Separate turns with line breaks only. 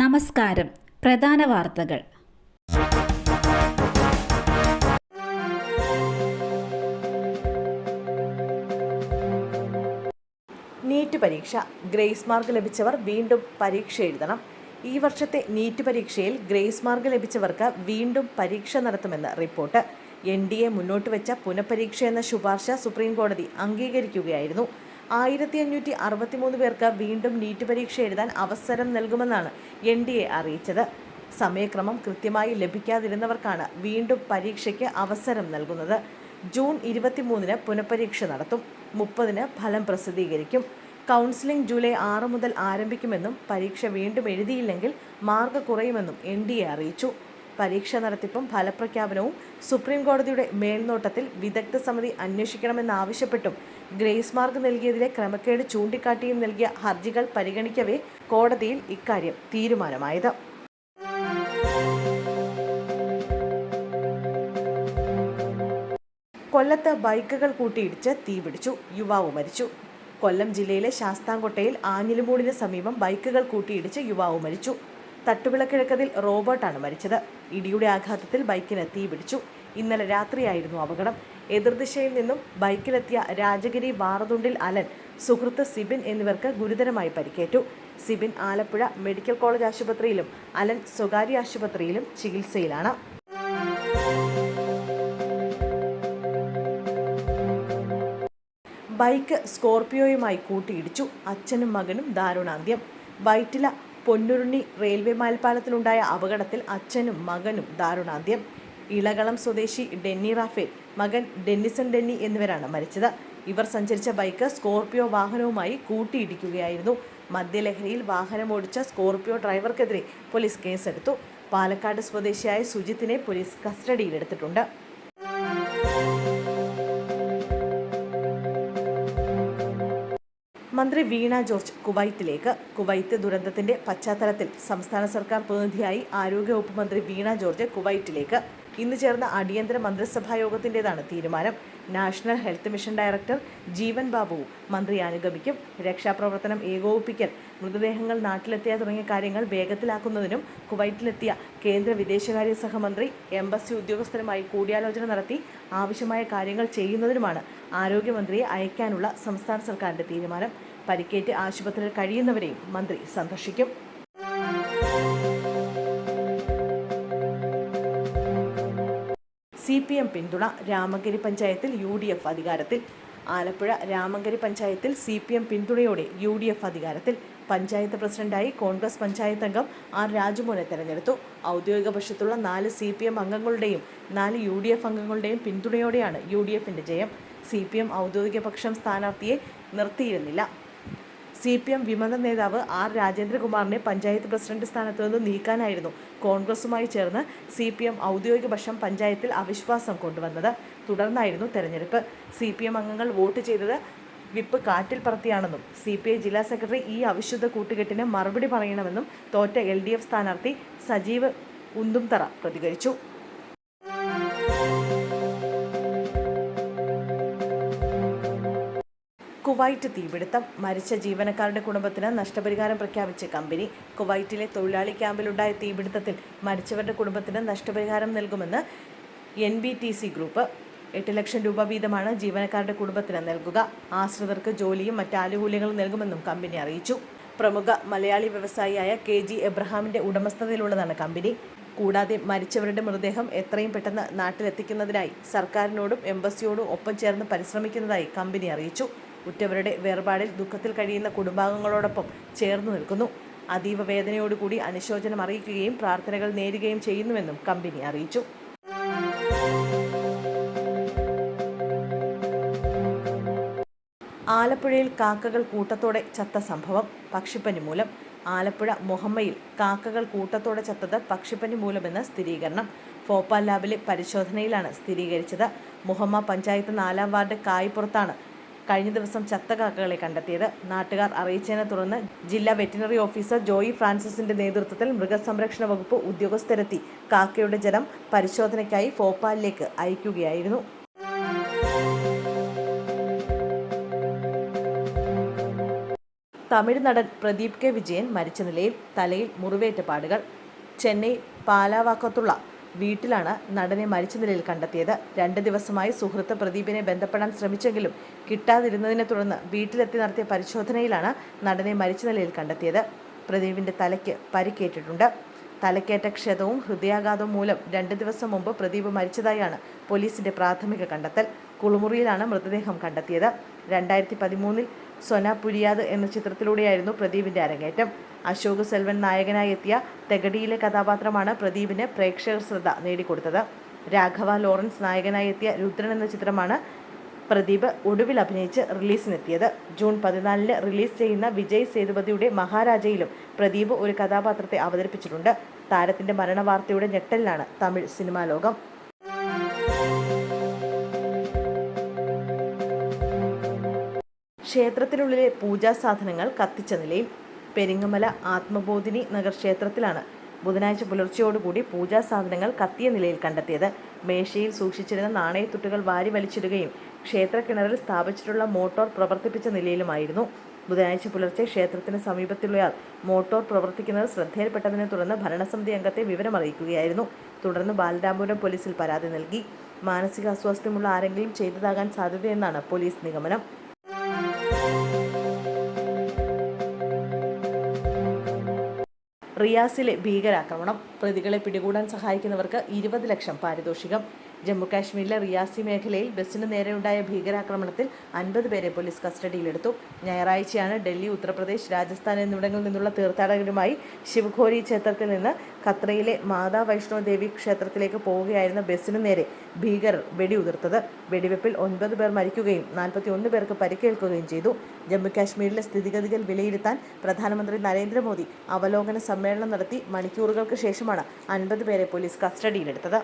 നമസ്കാരം. പ്രധാന വാർത്തകൾ.
നീറ്റ് പരീക്ഷ. ഗ്രേസ് മാർക്ക് ലഭിച്ചവർ വീണ്ടും പരീക്ഷ എഴുതണം. ഈ വർഷത്തെ നീറ്റ് പരീക്ഷയിൽ ഗ്രേസ് മാർക്ക് ലഭിച്ചവർക്ക് വീണ്ടും പരീക്ഷ നടത്തുമെന്ന് റിപ്പോർട്ട്. എൻ ഡി എ മുന്നോട്ട് വെച്ച പുനഃപരീക്ഷ എന്ന ശുപാർശ സുപ്രീം കോടതി അംഗീകരിക്കുകയായിരുന്നു. ആയിരത്തി അഞ്ഞൂറ്റി അറുപത്തിമൂന്ന് പേർക്ക് വീണ്ടും നീറ്റ് പരീക്ഷ എഴുതാൻ അവസരം നൽകുമെന്നാണ് എൻ ഡി എ അറിയിച്ചത്. സമയക്രമം കൃത്യമായി ലഭിക്കാതിരുന്നവർക്കാണ് വീണ്ടും പരീക്ഷയ്ക്ക് അവസരം നൽകുന്നത്. ജൂൺ ഇരുപത്തിമൂന്നിന് പുനഃപരീക്ഷ നടത്തും. മുപ്പതിന് ഫലം പ്രസിദ്ധീകരിക്കും. കൗൺസിലിംഗ് ജൂലൈ ആറ് മുതൽ ആരംഭിക്കുമെന്നും പരീക്ഷ വീണ്ടും എഴുതിയില്ലെങ്കിൽ മാർക്ക് കുറയുമെന്നും എൻ ഡി എ അറിയിച്ചു. പരീക്ഷ നടത്തിപ്പും ഫലപ്രഖ്യാപനവും സുപ്രീം കോടതിയുടെ മേൽനോട്ടത്തിൽ വിദഗ്ധ സമിതി അന്വേഷിക്കണമെന്നാവശ്യപ്പെട്ടും ഗ്രേസ് മാർക്ക് നൽകിയതിലെ ക്രമക്കേട് ചൂണ്ടിക്കാട്ടിയും നൽകിയ ഹർജികൾ പരിഗണിക്കവേ കോടതിയിൽ ഇക്കാര്യം തീരുമാനമായത്. കൊല്ലത്ത് ബൈക്കുകൾ കൂട്ടിയിടിച്ച് തീപിടിച്ചു. യുവാവ് മരിച്ചു. കൊല്ലം ജില്ലയിലെ ശാസ്താംകോട്ടയിൽ ആഞ്ഞിലിമൂടിന് സമീപം ബൈക്കുകൾ കൂട്ടിയിടിച്ച് യുവാവ് മരിച്ചു. തട്ടുവിളക്കിഴക്കതിൽ റോബർട്ടാണ് മരിച്ചത്. ഇടിയുടെ ആഘാതത്തിൽ ബൈക്കിന് തീപിടിച്ചു ഇന്നലെ രാത്രിയായിരുന്നു അപകടം. എതിർദിശയിൽ നിന്നും ബൈക്കിലെത്തിയ രാജഗിരി വാറതുണ്ടിൽ അലൻ സുഹൃത്ത് സിബിൻ എന്നിവർക്ക് ഗുരുതരമായി പരിക്കേറ്റു. സിബിൻ ആലപ്പുഴ മെഡിക്കൽ കോളേജ് ആശുപത്രിയിലും അലൻ സ്വകാര്യ ആശുപത്രിയിലും ചികിത്സയിലാണ്. ബൈക്ക് സ്കോർപിയോയുമായി കൂട്ടിയിടിച്ചു. അച്ഛനും മകനും ദാരുണാന്ത്യം. വൈറ്റില പൊന്നുരുണ്ണി റെയിൽവേ മേൽപ്പാലത്തിലുണ്ടായ അപകടത്തിൽ അച്ഛനും മകനും ദാരുണാന്ത്യം. ഇളകളം സ്വദേശി ഡെന്നി റാഫേൽ മകൻ ഡെന്നിസൺ ഡെന്നി എന്നിവരാണ് മരിച്ചത്. ഇവർ സഞ്ചരിച്ച ബൈക്ക് സ്കോർപിയോ വാഹനവുമായി കൂട്ടിയിടിക്കുകയായിരുന്നു. മദ്യലഹരിയിൽ വാഹനം ഓടിച്ച സ്കോർപിയോ ഡ്രൈവർക്കെതിരെ പോലീസ് കേസെടുത്തു. പാലക്കാട് സ്വദേശിയായ സുജിത്തിനെ പോലീസ് കസ്റ്റഡിയിലെടുത്തിട്ടുണ്ട്. മന്ത്രി വീണ ജോർജ് കുവൈത്തിലേക്ക്. കുവൈത്ത് ദുരന്തത്തിന്റെ പശ്ചാത്തലത്തിൽ സംസ്ഥാന സർക്കാർ പ്രതിനിധിയായി ആരോഗ്യവകുപ്പ് മന്ത്രി വീണ ജോർജ് കുവൈറ്റിലേക്ക് ഇന്ന് ചേർന്ന അടിയന്തര മന്ത്രിസഭാ യോഗത്തിന്റെതാണ് തീരുമാനം. National health mission director Jeevan ബാബുവും മന്ത്രി അനുഗമിക്കും. രക്ഷാപ്രവർത്തനം ഏകോപിപ്പിക്കൽ മൃതദേഹങ്ങൾ നാട്ടിലെത്തിയ തുടങ്ങിയ കാര്യങ്ങൾ വേഗത്തിലാക്കുന്നതിനും കുവൈറ്റിലെത്തിയ കേന്ദ്ര വിദേശകാര്യ സഹമന്ത്രി എംബസി ഉദ്യോഗസ്ഥരുമായി കൂടിയാലോചന നടത്തി ആവശ്യമായ കാര്യങ്ങൾ ചെയ്യുന്നതിനുമാണ് ആരോഗ്യമന്ത്രിയെ അയക്കാനുള്ള സംസ്ഥാന സർക്കാരിന്റെ തീരുമാനം. പരിക്കേറ്റ് ആശുപത്രിയിൽ കഴിയുന്നവരെയും മന്ത്രി സന്ദർശിക്കും. സി പി എം പിന്തുണ രാമങ്കരി പഞ്ചായത്തിൽ യു ഡി എഫ് അധികാരത്തിൽ. ആലപ്പുഴ രാമങ്കരി പഞ്ചായത്തിൽ സി പി എം പിന്തുണയോടെ യു ഡി എഫ് അധികാരത്തിൽ. പഞ്ചായത്ത് പ്രസിഡന്റായി കോൺഗ്രസ് പഞ്ചായത്ത് അംഗം ആർ രാജുമോനെ തെരഞ്ഞെടുത്തു. ഔദ്യോഗിക പക്ഷത്തുള്ള നാല് സി പി എം അംഗങ്ങളുടെയും നാല് യു ഡി എഫ് അംഗങ്ങളുടെയും പിന്തുണയോടെയാണ് യു ഡി എഫിന്റെ ജയം. സി പി എം ഔദ്യോഗിക പക്ഷം സ്ഥാനാർത്ഥിയെ നിർത്തിയിരുന്നില്ല. സി പി എം വിമത നേതാവ് ആർ രാജേന്ദ്രകുമാറിനെ പഞ്ചായത്ത് പ്രസിഡന്റ് സ്ഥാനത്ത് നിന്ന് നീക്കാനായിരുന്നു കോൺഗ്രസുമായി ചേർന്ന് സി പി എം ഔദ്യോഗിക പക്ഷം പഞ്ചായത്തിൽ അവിശ്വാസം കൊണ്ടുവന്നത്. തുടർന്നായിരുന്നു തെരഞ്ഞെടുപ്പ്. സി പി എം അംഗങ്ങൾ വോട്ട് ചെയ്തത് വിപ്പ് കാറ്റിൽ പറത്തിയാണെന്നും സി പി ഐ ജില്ലാ സെക്രട്ടറി ഈ അവിശുദ്ധ കൂട്ടുകെട്ടിന് മറുപടി പറയണമെന്നും തോറ്റ എൽ ഡി എഫ് സ്ഥാനാർത്ഥി സജീവ് ഉന്തുംതറ പ്രതികരിച്ചു. കുവൈറ്റ് തീപിടുത്തം. മരിച്ച ജീവനക്കാരുടെ കുടുംബത്തിന് നഷ്ടപരിഹാരം പ്രഖ്യാപിച്ച കമ്പനി കുവൈറ്റിലെ തൊഴിലാളി ക്യാമ്പിലുണ്ടായ തീപിടുത്തത്തിൽ മരിച്ചവരുടെ കുടുംബത്തിന് നഷ്ടപരിഹാരം നൽകുമെന്ന് N B T C group. എട്ട് ലക്ഷം രൂപ വീതമാണ് ജീവനക്കാരുടെ കുടുംബത്തിന് നൽകുക. ആശ്രിതർക്ക് ജോലിയും മറ്റ് ആനുകൂല്യങ്ങളും നൽകുമെന്നും കമ്പനി അറിയിച്ചു. പ്രമുഖ മലയാളി വ്യവസായിയായ കെ ജി എബ്രഹാമിന്റെ ഉടമസ്ഥതയിലുള്ളതാണ് കമ്പനി. കൂടാതെ മരിച്ചവരുടെ മൃതദേഹം എത്രയും പെട്ടെന്ന് നാട്ടിലെത്തിക്കുന്നതിനായി സർക്കാരിനോടും എംബസിയോടും ഒപ്പം ചേർന്ന് പരിശ്രമിക്കുന്നതായി കമ്പനി അറിയിച്ചു. ഉറ്റവരുടെ വേർപാടിൽ ദുഃഖത്തിൽ കഴിയുന്ന കുടുംബാംഗങ്ങളോടൊപ്പം ചേർന്നു നിൽക്കുന്നു. അതീവ വേദനയോടുകൂടി അനുശോചനം അറിയിക്കുകയും പ്രാർത്ഥനകൾ നേരുകയും ചെയ്യുന്നുവെന്നും കമ്പനി അറിയിച്ചു. ആലപ്പുഴയിൽ കാക്കകൾ കൂട്ടത്തോടെ ചത്ത സംഭവം പക്ഷിപ്പനി മൂലം. ആലപ്പുഴ മുഹമ്മയിൽ കാക്കകൾ കൂട്ടത്തോടെ ചത്തത് പക്ഷിപ്പനി മൂലമെന്ന് സ്ഥിരീകരണം. ഫോപ്പാൽ ലാബിലെ പരിശോധനയിലാണ് സ്ഥിരീകരിച്ചത്. മുഹമ്മ പഞ്ചായത്ത് നാലാം വാർഡ് കായ്പുറത്താണ് കഴിഞ്ഞ ദിവസം ചത്ത കാക്കകളെ കണ്ടെത്തിയത്. നാട്ടുകാർ അറിയിച്ചതിനെ തുടർന്ന് ജില്ലാ വെറ്റിനറി ഓഫീസർ ജോയി ഫ്രാൻസിസിന്റെ നേതൃത്വത്തിൽ മൃഗസംരക്ഷണ വകുപ്പ് ഉദ്യോഗസ്ഥരെത്തി കാക്കയുടെ ജലം പരിശോധനയ്ക്കായി ഭോപ്പാലിലേക്ക് അയക്കുകയായിരുന്നു. തമിഴ് നടൻ പ്രദീപ് കെ വിജയൻ മരിച്ച നിലയിൽ തലയിൽ മുറിവേറ്റ പാടുകൾ. ചെന്നൈ പാലാവാക്കത്തുള്ള വീട്ടിലാണ് നടനെ മരിച്ച നിലയിൽ കണ്ടെത്തിയത്. രണ്ട് ദിവസമായി സുഹൃത്ത് പ്രദീപിനെ ബന്ധപ്പെടാൻ ശ്രമിച്ചെങ്കിലും കിട്ടാതിരുന്നതിനെ തുടർന്ന് വീട്ടിലെത്തി നടത്തിയ പരിശോധനയിലാണ് നടനെ മരിച്ച നിലയിൽ കണ്ടെത്തിയത്. പ്രദീപിന്റെ തലയ്ക്ക് പരിക്കേറ്റിട്ടുണ്ട്. തലക്കേറ്റ ക്ഷതവും ഹൃദയാഘാതവും മൂലം രണ്ട് ദിവസം മുമ്പ് പ്രദീപ് മരിച്ചതായാണ് പോലീസിന്റെ പ്രാഥമിക കണ്ടെത്തൽ. കുളിമുറിയിലാണ് മൃതദേഹം കണ്ടെത്തിയത്. രണ്ടായിരത്തി പതിമൂന്നിൽ സൊന പുരിയാദ് എന്ന ചിത്രത്തിലൂടെയായിരുന്നു പ്രദീപിന്റെ അരങ്ങേറ്റം. അശോക് സെൽവൻ നായകനായി എത്തിയ തെഗഡിയിലെ കഥാപാത്രമാണ് പ്രദീപിന് പ്രേക്ഷക ശ്രദ്ധ നേടിക്കൊടുത്തത്. രാഘവ ലോറൻസ് നായകനായി എത്തിയ രുദ്രൻ എന്ന ചിത്രമാണ് പ്രദീപ് ഒടുവിൽ അഭിനയിച്ച് റിലീസിനെത്തിയത്. ജൂൺ പതിനാലിന് റിലീസ് ചെയ്യുന്ന വിജയ് സേതുപതിയുടെ മഹാരാജയിലും പ്രദീപ് ഒരു കഥാപാത്രത്തെ അവതരിപ്പിച്ചിട്ടുണ്ട്. താരത്തിന്റെ മരണവാർത്തയുടെ ഞെട്ടലിലാണ് തമിഴ് സിനിമാ ലോകം. ക്ഷേത്രത്തിനുള്ളിലെ പൂജാ സാധനങ്ങൾ കത്തിച്ച നിലയിൽ പെരിങ്ങമല ആത്മബോധിനി നഗർ ക്ഷേത്രത്തിലാണ് ബുധനാഴ്ച പുലർച്ചയോടുകൂടി പൂജാ സാധനങ്ങൾ കത്തിയ നിലയിൽ കണ്ടെത്തിയത്. മേശയിൽ സൂക്ഷിച്ചിരുന്ന നാണയത്തുട്ടുകൾ വാരി വലിച്ചിടുകയും ക്ഷേത്ര കിണറിൽ സ്ഥാപിച്ചിട്ടുള്ള മോട്ടോർ പ്രവർത്തിപ്പിച്ച നിലയിലുമായിരുന്നു. ബുധനാഴ്ച പുലർച്ചെ ക്ഷേത്രത്തിന് സമീപത്തുള്ളയാൾ മോട്ടോർ പ്രവർത്തിക്കുന്നത് ശ്രദ്ധയിൽപ്പെട്ടതിനെ തുടർന്ന് ഭരണസമിതി അംഗത്തെ വിവരമറിയിക്കുകയായിരുന്നു. തുടർന്ന് ബാലരാമപുരം പോലീസിൽ പരാതി നൽകി. മാനസികാസ്വാസ്ഥ്യമുള്ള ആരെങ്കിലും ചെയ്തതാകാൻ സാധ്യതയെന്നാണ് പോലീസ് നിഗമനം. റിയാസിലെ ഭീകരാക്രമണം പ്രതികളെ പിടികൂടാൻ സഹായിക്കുന്നവർക്ക് ഇരുപത് ലക്ഷം പാരിതോഷികം. ജമ്മു കാശ്മീരിലെ റിയാസി മേഖലയിൽ ബസ്സിന് നേരെയുണ്ടായ ഭീകരാക്രമണത്തിൽ അൻപത് പേരെ പോലീസ് കസ്റ്റഡിയിലെടുത്തു. ഞായറാഴ്ചയാണ് ഡൽഹി ഉത്തർപ്രദേശ് രാജസ്ഥാൻ എന്നിവിടങ്ങളിൽ നിന്നുള്ള തീർത്ഥാടകരുമായി ശിവഘോരി ക്ഷേത്രത്തിൽ നിന്ന് ഖത്രയിലെ മാതാ വൈഷ്ണോ ദേവി ക്ഷേത്രത്തിലേക്ക് പോവുകയായിരുന്ന ബസ്സിനു നേരെ ഭീകരർ വെടിയുതിർത്തത്. വെടിവെപ്പിൽ ഒൻപത് പേർ മരിക്കുകയും നാൽപ്പത്തി ഒന്ന് പേർക്ക് പരിക്കേൽക്കുകയും ചെയ്തു. ജമ്മു കാശ്മീരിലെ സ്ഥിതിഗതികൾ വിലയിരുത്താൻ പ്രധാനമന്ത്രി നരേന്ദ്രമോദി അവലോകന സമ്മേളനം നടത്തി മണിക്കൂറുകൾക്ക് ശേഷമാണ് അൻപത് പേരെ പോലീസ് കസ്റ്റഡിയിലെടുത്തത്.